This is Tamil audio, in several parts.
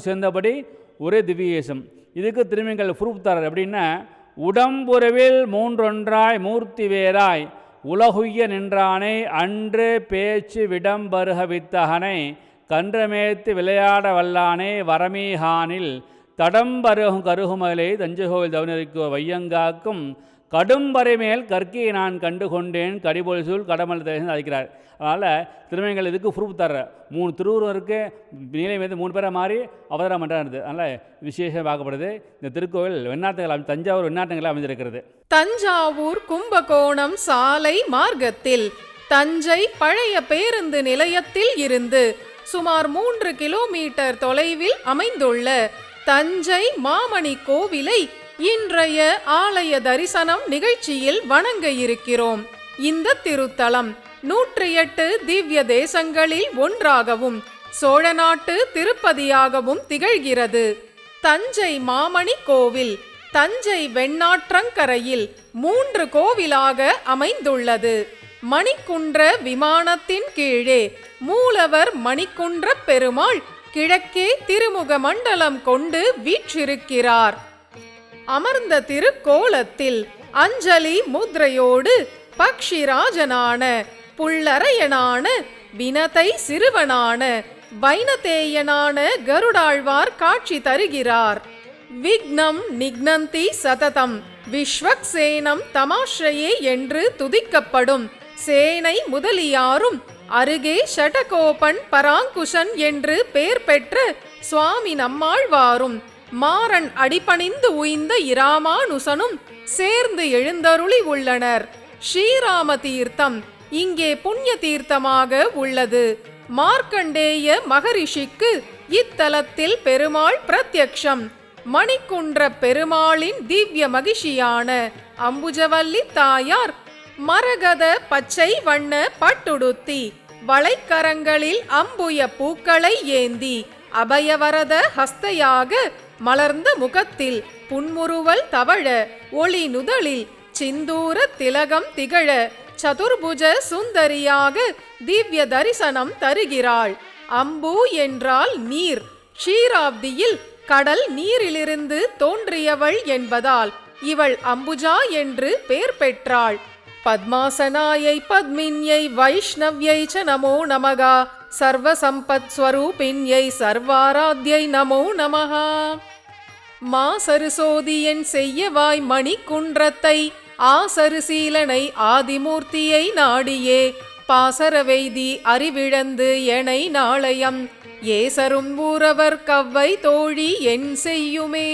மூன்று சேர்ந்தபடி ஒரே திவ்யேசம். இதுக்கு திருமங்கள் ப்ரூஃப் தரார் அப்படின்னா உடம்புறவில் மூன்றொன்றாய் மூர்த்தி வேறாய் உலகுய்ய நின்றானை அன்று பேச்சு விடம்பருக வித்தகனை கன்றமேத்து விளையாட வல்லானே வரமீகானில் தடம்பருகும் கருகுமலை தஞ்சகோவில் தவனரிக்கோ வையங்காக்கும் கடும்பறை மேல் கற்கையை நான் கண்டு கொண்டேன் கடிபொழி சூழ் கடமல் தேசம் அழைக்கிறார். அதனால் திருமணங்கள் இதுக்கு ப்ரூஃப் தர்ற மூணு திருவுருவம் இருக்குது நீலை மீது மூணு பேரை மாறி அவதாரம் பண்ணுறாரு அதனால் விசேஷம் பார்க்கப்படுது இந்த திருக்கோவில் வெண்ணாத்தங்கள் தஞ்சாவூர் வெண்ணாட்டங்களை அமைந்திருக்கிறது. தஞ்சாவூர் கும்பகோணம் சாலை மார்க்கத்தில் தஞ்சை பழைய பேருந்து நிலையத்தில் இருந்து சுமார் மூன்று கிலோமீட்டர் தொலைவில் அமைந்துள்ள தஞ்சை மாமணி கோவிலை இன்றைய ஆலய தரிசனம் நிகழ்ச்சியில் வணங்க இருக்கிறோம். இந்த திருத்தலம் நூற்றி எட்டு திவ்ய தேசங்களில் ஒன்றாகவும் சோழ நாட்டு திருப்பதியாகவும் திகழ்கிறது. தஞ்சை மாமணி கோவில் தஞ்சை வெண்ணாற்றங்கரையில் மூன்று கோவிலாக அமைந்துள்ளது. மணிக்குன்ற விமானத்தின் கீழே மூலவர் மணிக்குன்ற பெருமாள் கிழக்கே திருமுக மண்டலம் கொண்டு வீற்றிருக்கிறார். அமர்ந்த திருக்கோலத்தில் அஞ்சலி முத்ரையோடு பக்ஷிராஜனான புள்ளரையனான வினதை சிறுவனான வைனதேயனான கருடாழ்வார் காட்சி தருகிறார். விக்னம் நிக்னந்தி சததம் விஸ்வக்சேனம் தமாஷ்ரயே என்று துதிக்கப்படும் சேனை முதலியாரும் அருகே ஷடகோபன் பராங்குஷன் என்று பெயர் பெற்ற சுவாமி நம்மாழ்வாரும் மாறன் அடிபணிந்து உய்ந்த இராமானுசனும் சேர்ந்து எழுந்தருளி உள்ளனர். ஸ்ரீராம தீர்த்தம் இங்கே புண்ணிய தீர்த்தமாக உள்ளது. மார்க்கண்டேய மகரிஷிக்கு இத்தலத்தில் பெருமாள் பிரத்யக்ஷம். மணிக்குன்ற பெருமாளின் திவ்ய மகிஷியான அம்புஜவல்லி தாயார் மரகத பச்சை வண்ண பட்டுடுத்தி வளைக்கரங்களில் அம்புய பூக்களை ஏந்தி அபயவரத ஹஸ்தையாக மலர்ந்த முகத்தில் புன்முறுவல் தவழ ஒளி நுதலில் சிந்தூர திலகம் திகழ சதுர்புஜ சுந்தரியாக திவ்ய தரிசனம் தருகிறாள். அம்பு என்றால் நீர் ஷீராப்தியில் கடல் நீரிலிருந்து தோன்றியவள் என்பதால் இவள் அம்புஜா என்று பெயர் பெற்றாள். பத்மாசனாயை பத்மின்யை வைஷ்ணவ்யை ச நமோ நமகா சர்வசம்பத் ஸ்வரூபின்யை சர்வாராத்யை நமோ நமகா மா சருசோதியன் செய்யவாய் மணிக்குன்றத்தை ஆசருசீலனை ஆதிமூர்த்தியை நாடியே பாசரவைதி அறிவிழந்து எனை நாளையம் ஏசரும் ஊரவர் கவ்வை தோழி என் செய்யுமே.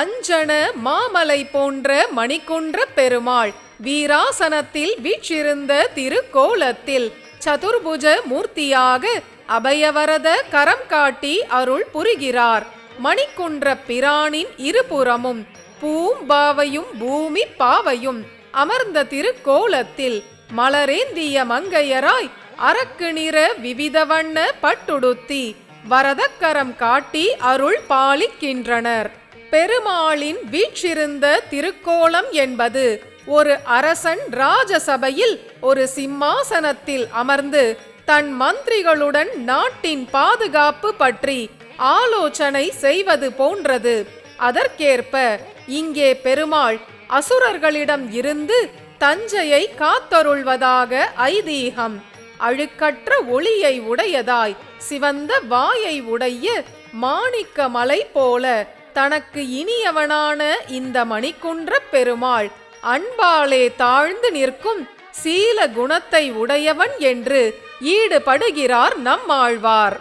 அஞ்சன மாமலை போன்ற மணிக்குன்ற பெருமாள் வீராசனத்தில் வீற்றிருந்த திருக்கோலத்தில் சதுர்புஜ மூர்த்தியாக அபயவரத கரம் காட்டி அருள் புரிகிறார். மணிக்குன்ற பிரானின் இருபுறமும் பூம்பாவையும் பூமி பாவையும் அமர்ந்த திருக்கோலத்தில் மலரேந்திய மங்கையராய் அரக்கு நிற விவித வண்ண பட்டுடுத்தி வரதக்கரம் காட்டி அருள் பாலிக்கின்றனர். பெருமாளின் வீற்றிருந்த திருக்கோலம் என்பது ஒரு அரசன் ராஜசபையில் ஒரு சிம்மாசனத்தில் அமர்ந்து தன் மந்திரிகளுடன் நாட்டின் பாதுகாப்பு பற்றி ஆலோசனை செய்வது போன்றது. அதற்கேற்ப இங்கே பெருமாள் அசுரர்களிடம் இருந்து தஞ்சையை காத்தருள்வதாக ஐதீகம். அழுக்கற்ற ஒளியை உடையதாய் சிவந்த வாயை உடைய மாணிக்க மலை போல தனக்கு இனியவனான இந்த மணிக்குன்ற பெருமாள் அன்பாலே தாழ்ந்து நிற்கும் சீல குணத்தை உடையவன் என்று ஈடுபடுகிறார் நம்மாழ்வார்.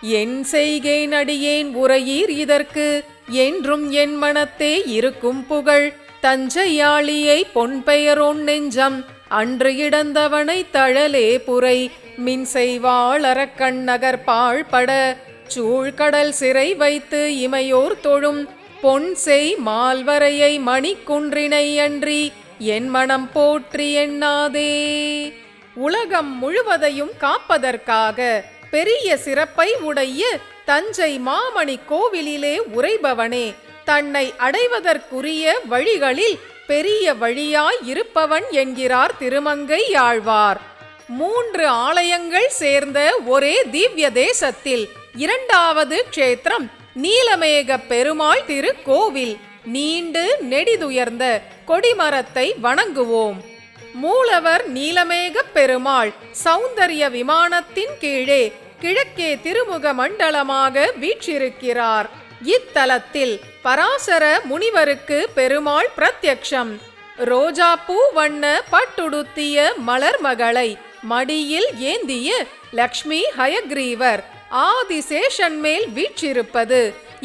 என் செய்கேன் அடியேன் உரையீர் இதற்கு என்றும் என் மனத்தே இருக்கும் புகழ். தஞ்சையாளியை பொன் பெயரோன் நெஞ்சம் அன்று இடந்தவனை தழலே புரை. மின் செய்வாளரக்கண் நகர் பாழ்பட சூழ்கடல் சிறை வைத்து இமையோர் தொழும். பொன் செய் மால்வரையை மணிக்குன்றினை அன்றி என் மனம் போற்றி எண்ணாதே. உலகம் முழுவதையும் காப்பதற்காக பெரிய சிறப்பை உடைய தஞ்சை மாமணி கோவிலிலே உறைபவனே தன்னை அடைவதற்குரிய வழிகளில் பெரிய வழியாய் இருப்பவன் என்கிறார் திருமங்கை ஆழ்வார். மூன்று ஆலயங்கள் சேர்ந்த ஒரே திவ்ய தேசத்தில் இரண்டாவது க்ஷேத்திரம் நீலமேக பெருமாள் திருக்கோவில். நீண்டு நெடிதுயர்ந்த கொடிமரத்தை வணங்குவோம். மூலவர் நீலமேக பெருமாள். சௌந்தரிய விமானத்தின் கீழே கிழக்கே திருமுக மண்டலமாக வீற்றிருக்கிறார். இத்தலத்தில் பராசர முனிவருக்கு பெருமாள் பிரத்யக்ஷம். ரோஜாப்பூ வண்ண பட்டுடுத்திய மலர் மகளை மடியில் ஏந்திய லக்ஷ்மி ஹயக்ரீவர் ஆதிசேஷன் மேல் வீற்றிருப்பது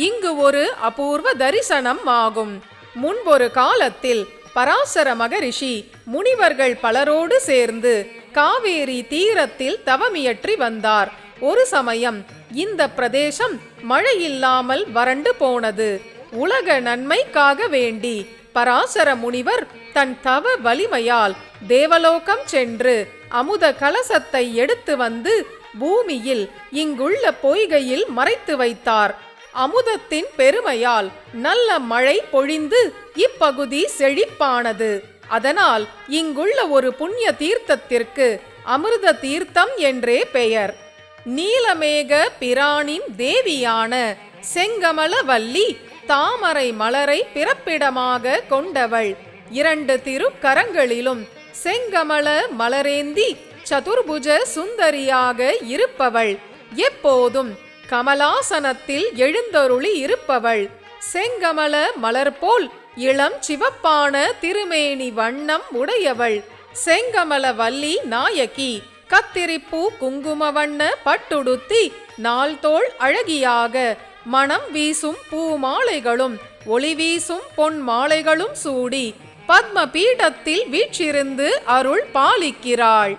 இங்கு ஒரு அபூர்வ தரிசனம் ஆகும் முன்பொரு காலத்தில் பராசர மகரிஷி முனிவர்கள் பலரோடு சேர்ந்து காவேரி தீரத்தில் தவமியற்றி வந்தார். ஒரு சமயம் இந்த பிரதேசம் மழையில்லாமல் வறண்டு போனது. உலக நன்மைக்காக வேண்டி பராசர முனிவர் தன் தவ வலிமையால் தேவலோகம் சென்று அமுத கலசத்தை எடுத்து வந்து பூமியில் இங்குள்ள பொய்கையில் மறைத்து வைத்தார். அமுதத்தின் பெருமையால் நல்ல மழை பொழிந்து இப்பகுதி செழிப்பானது. அதனால் இங்குள்ள ஒரு புண்ணிய தீர்த்தத்திற்கு அமிர்த தீர்த்தம் என்றே பெயர். நீலமேக பிரானின் தேவியான செங்கமலவல்லி தாமரை மலரை பிறப்பிடமாக கொண்டவள். இரண்டு திருக்கரங்களிலும் செங்கமல மலரேந்தி சதுர்புஜ சுந்தரியாக இருப்பவள். எப்போதும் கமலாசனத்தில் எழுந்தருளி இருப்பவள். செங்கமல மலர் போல் இளம் சிவப்பான திருமேனி வண்ணம் உடையவள். செங்கமல வள்ளி நாயகி கத்திரிப்பூ குங்கும வண்ண பட்டுடுத்தி நாள்தோள் அழகியாக. மணம் வீசும் பூ மாலைகளும் ஒளி வீசும் பொன் மாலைகளும் சூடி. பத்ம பீடத்தில் வீற்றிருந்து அருள் பாலிக்கிறாள்.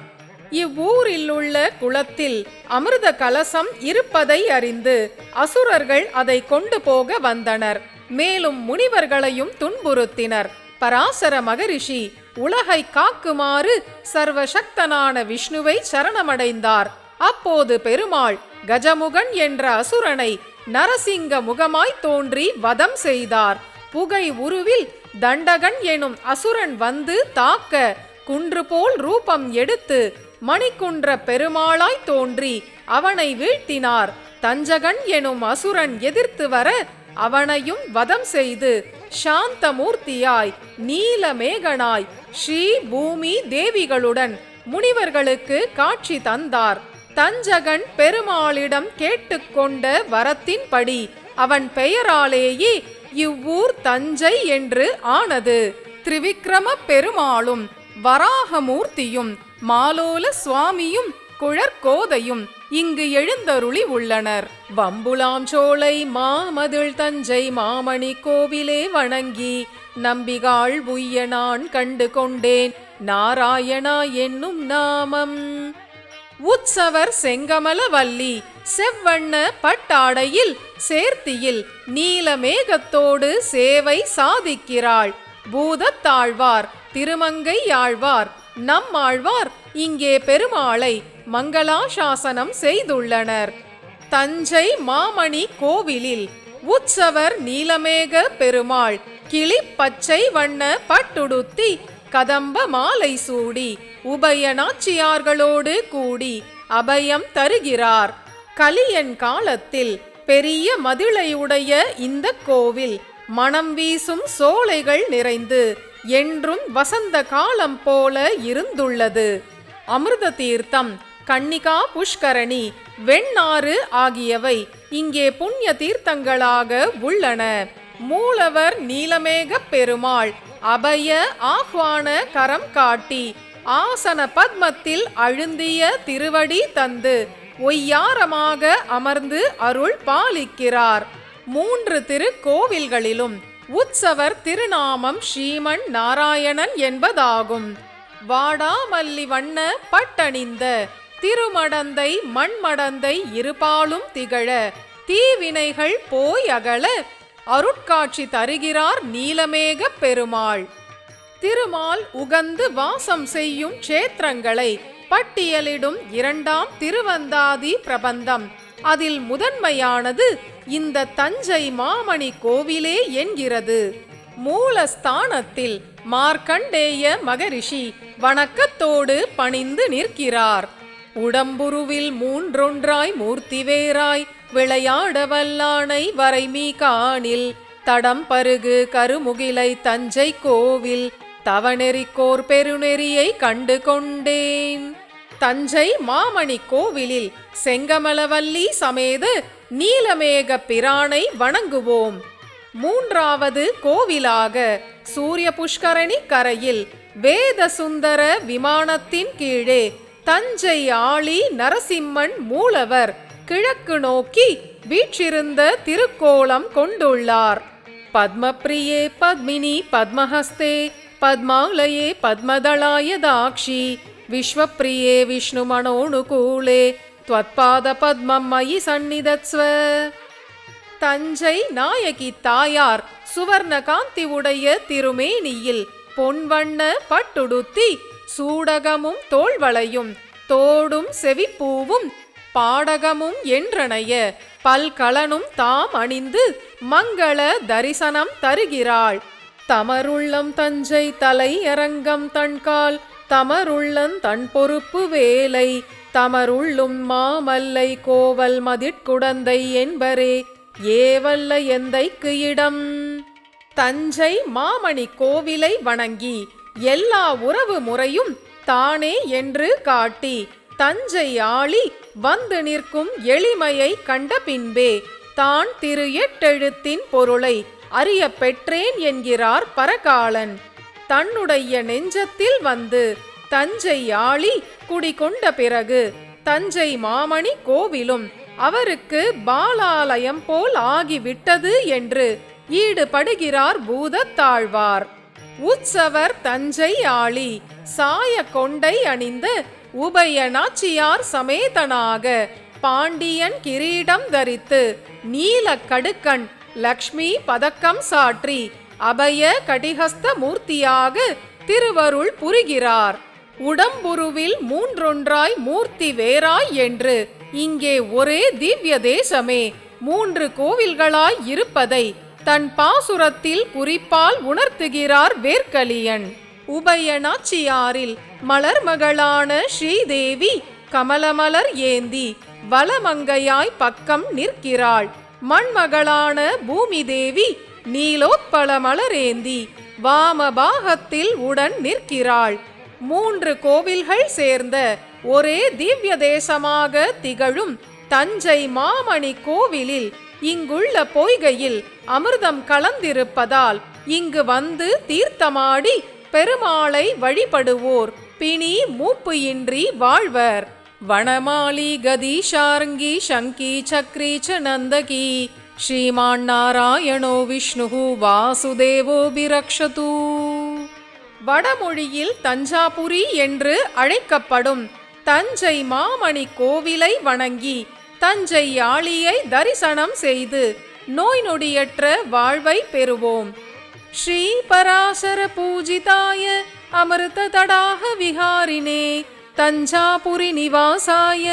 இவ்வூரில் உள்ள குளத்தில் அமிர்த கலசம் இருப்பதை அறிந்து அசுரர்கள் அதை கொண்டு போக வந்தனர். மேலும் முனிவர்களையும் துன்புறுத்தினர். பராசர மகரிஷி உலகை காக்குமாறு சர்வசக்தனான விஷ்ணுவை சரணமடைந்தார். அப்போது பெருமாள் கஜமுகன் என்ற அசுரனை நரசிங்க முகமாய் தோன்றி வதம் செய்தார். புகை உருவில் தண்டகன் எனும் அசுரன் வந்து தாக்க குன்று போல் ரூபம் எடுத்து மணிக்குன்ற பெருமாளாய் தோன்றி அவனை வீழ்த்தினார். தஞ்சகன் எனும் அசுரன் எதிர்த்து வர அவனையும் வதம் செய்து சாந்த மூர்த்தியாய் நீலமேகனாய் ஸ்ரீ பூமி தேவிகளுடன் முனிவர்களுக்கு காட்சி தந்தார். தஞ்சகன் பெருமாளிடம் கேட்டுக்கொண்ட வரத்தின்படி அவன் பெயராலேயே இவ்வூர் தஞ்சை என்று ஆனது. திரிவிக்ரம பெருமாளும் வராகமூர்த்தியும் மாலோல சுவாமியும் குழற்கோதையும் இங்கு எழுந்தருளி உள்ளனர். வம்புலாம் சோலை மாமதிள் தஞ்சை மாமணி கோவிலே வணங்கி நம்பிகாள் உய்ய நான் கண்டு கொண்டேன். நாராயணா என்னும் நாமம். உற்சவர் செங்கமலவல்லி செவ்வண்ண பட்டாடையில் சேர்த்தியில் நீலமேகத்தோடு சேவை சாதிக்கிறாள். பூதத்தாழ்வார் திருமங்கை ஆழ்வார் நம்மாழ்வார் இங்கே பெருமாளை மங்களாசாசனம் செய்துள்ளனர். தஞ்சை மாமணி கோவிலில் உற்சவர் நீலமேக பெருமாள் கிளி பச்சை வண்ண பட்டுடுத்தி கதம்ப மாலை சூடி உபய நாச்சியார்களோடு கூடி அபயம் தருகிறார். கலியன் காலத்தில் பெரிய மதிளையுடைய இந்த கோவில் மனம் வீசும் சோலைகள் நிறைந்து என்றும் வசந்த காலம் போல இருந்துள்ளது. அமிர்த தீர்த்தம் கன்னிகா புஷ்கரணி வெண்ணாறு ஆகியவை இங்கே புண்ணிய தீர்த்தங்களாக உள்ளன. மூலவர் நீலமேக பெருமாள் அபய ஆஹ்வான கரம் காட்டி ஆசன பத்மத்தில் அழுந்திய திருவடி தந்து ஒய்யாரமாக அமர்ந்து அருள் பாலிக்கிறார். மூன்று திருக்கோவில்களிலும் உற்சவர் திருநாமம் ஸ்ரீமன் நாராயணன் என்பதாகும். வாடாமல்லி வண்ண பட்டணிந்த திருமடந்தை மண்மடந்தை இருபாலும் திகழ தீவினைகள் போய் அகல அருட்காட்சி தருகிறார் நீலமேக பெருமாள். திருமால் உகந்து வாசம் செய்யும் க்ஷேத்திரங்களை பட்டியலிடும் இரண்டாம் திருவந்தாதி பிரபந்தம். அதில் முதன்மையானது இந்த தஞ்சை மாமணி கோவிலே என்கிறது. மூலஸ்தானத்தில் மார்க்கண்டேய மகரிஷி வணக்கத்தோடு பணிந்து நிற்கிறார். உடம்புருவில் மூன்றொன்றாய் மூர்த்திவேராய் விளையாட வல்லானை வரைமீ காணில். தடம் பருகு கருமுகிலை தஞ்சை கோவில். தவநெறிக்கோர் பெருநெறியை கண்டு கொண்டேன். தஞ்சை மாமணி கோவிலில் செங்கமலவல்லி சமேத நீலமேக பிரானை வணங்குவோம். மூன்றாவது கோவிலாக சூரிய புஷ்கரணி கரையில் வேத சுந்தர விமானத்தின் கீழே தஞ்சை ஆளி நரசிம்மன் மூலவர் கிழக்கு நோக்கி வீற்றிருந்த திருக்கோலம் கொண்டுள்ளார் பத்மப்ரியே பத்மினி பத்மஹஸ்தே பத்மாலயே பத்மதளாய தாக்ஷி விஸ்வப்ரியே விஷ்ணு மனோனுகூலே त्वत्पाद பத்மம் மயி சந்நிதத்ஸ்வ தஞ்சை நாயகி தாயார் சுவர்ண காந்தி உடைய திருமேனியில் பொன்வண்ண பட்டுடுத்தி சூடகமும் தோள்வளையும் தோடும் செவிப்பூவும் பாடகமும் என்றனைய பல்கலனும் தாம் அணிந்து மங்கள தரிசனம் தருகிறாள். தமருள்ளம் தஞ்சை தலையரங்கம் தன்கால் தமருள்ளன் தன் பொறுப்பு வேலை தமருள்ளும் மாமல்லை கோவல் மதிட்குடந்தை என்பரே. ஏவல்ல எந்தைக்கு இடம்? தஞ்சை மாமணி கோவிலை வணங்கி எல்லா உறவு முறையும் தானே என்று காட்டி தஞ்சை ஆளி வந்து நிற்கும் எளிமையை கண்ட பின்பே தான் திரு எட்டெழுத்தின் பொருளை அறிய பெற்றேன் என்கிறார் பரகாலன் தன்னுடைய நெஞ்சத்தில் வந்து தஞ்சை ஆளி குடிகொண்ட பிறகு தஞ்சை மாமணி கோவிலும் அவருக்கு பாலாலயம் போல் ஆகிவிட்டது என்று ஈடுபடுகிறார் பூதத்தாழ்வார். உற்சவர் தஞ்சை ஆளி சாய கொண்டை அணிந்த உபய நாச்சியார் சமேதனாக பாண்டியன் கிரீடம் தரித்து நீல கடுக்கன் லக்ஷ்மி பதக்கம் சாற்றி அபய கடிகஸ்த மூர்த்தியாக திருவருள் புரிகிறார். உடம்புருவில் மூன்றொன்றாய் மூர்த்தி வேறாய் என்று இங்கே ஒரே திவ்ய தேசமே மூன்று கோவில்களாய் இருப்பதை தன் பாசுரத்தில் குறிப்பால் உணர்த்துகிறார் வேர்க்கலியன். உபயநாச்சியாரில் மலர்மகளான ஸ்ரீதேவி கமலமலர் ஏந்தி வலமங்கையாய் பக்கம் நிற்கிறாள். மண்மகளான பூமி தேவி நீலோத்பல மலரேந்தி வாமபாகத்தில் உடன் நிற்கிறாள். மூன்று கோவில்கள் சேர்ந்த ஒரே திவ்ய தேசமாக திகழும் தஞ்சை மாமணி கோவிலில் இங்குள்ள பொய்கையில் அமிர்தம் கலந்திருப்பதால் இங்கு வந்து தீர்த்தமாடி பெருமாளை வழிபடுவோர் பிணி மூப்பு இன்றி வாழ்வர். வனமாலி கதீஷார்ங்கி சங்கி சக்ரி ச நந்தகி. ஸ்ரீமான் நாராயணோ விஷ்ணு வாசுதேவோபிரக்ஷது வடமொழியில் தஞ்சாபுரி என்று அழைக்கப்படும் தஞ்சை மாமணி கோவிலை வணங்கி தஞ்சை யாழியை தரிசனம் செய்து நோய் நொடியற்ற வாழ்வை பெறுவோம். ஸ்ரீ பராசர பூஜிதாய அமிர்த தடாக விகாரினே தஞ்சாபுரி நிவாசாய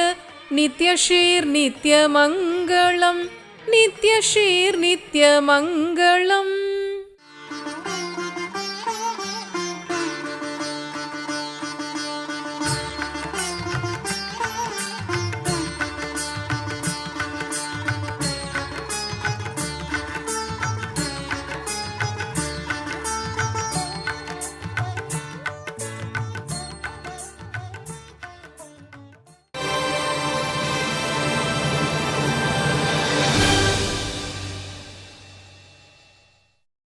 நித்யஷீர் நித்யமங்களம் நித்யஷீர் நித்யமங்கலம்.